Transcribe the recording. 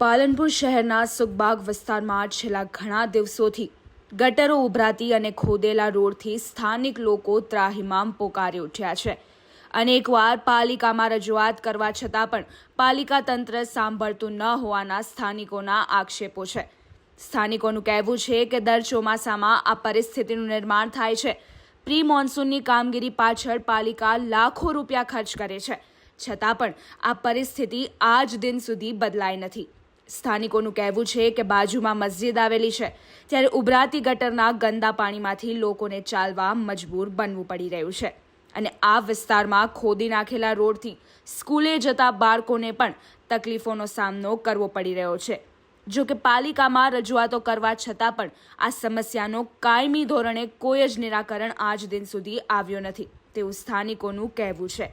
પાલનપુર શહેરના સુખબાગ વિસ્તારમાં છેલ્લા ઘણા દિવસોથી ગટરો ઉભરાતી અને ખોદેલા રોડથી સ્થાનિક લોકો ત્રાહિમામ પોકારી ઉઠ્યા છે. અનેકવાર પાલિકામાં રજૂઆત કરવા છતાં પણ પાલિકા તંત્ર સાંભળતું ન હોવાના સ્થાનિકોના આક્ષેપો છે. સ્થાનિકોનું કહેવું છે કે દર ચોમાસામાં આ પરિસ્થિતિનું નિર્માણ થાય છે. પ્રી મોન્સૂનની કામગીરી પાછળ પાલિકા લાખો રૂપિયા ખર્ચ કરે છે. છતાં પણ આ પરિસ્થિતિ આજ દિન સુધી બદલાઈ નથી. સ્થાનિકોનું કહેવું છે કે બાજુમાં મસ્જિદ આવેલી છે, ત્યારે ઉભરાતી ગટરના ગંદા પાણીમાંથી લોકોને ચાલવા મજબૂર બનવું પડી રહ્યું છે. અને આ વિસ્તારમાં ખોદી નાખેલા રોડથી સ્કૂલે જતા બાળકોને પણ તકલીફોનો સામનો કરવો પડી રહ્યો છે. જો કે પાલિકામાં રજૂઆતો કરવા છતાં પણ આ સમસ્યાનો કાયમી ધોરણે કોઈ જ નિરાકરણ આજ દિન સુધી આવ્યો નથી, તેવું સ્થાનિકોનું કહેવું છે.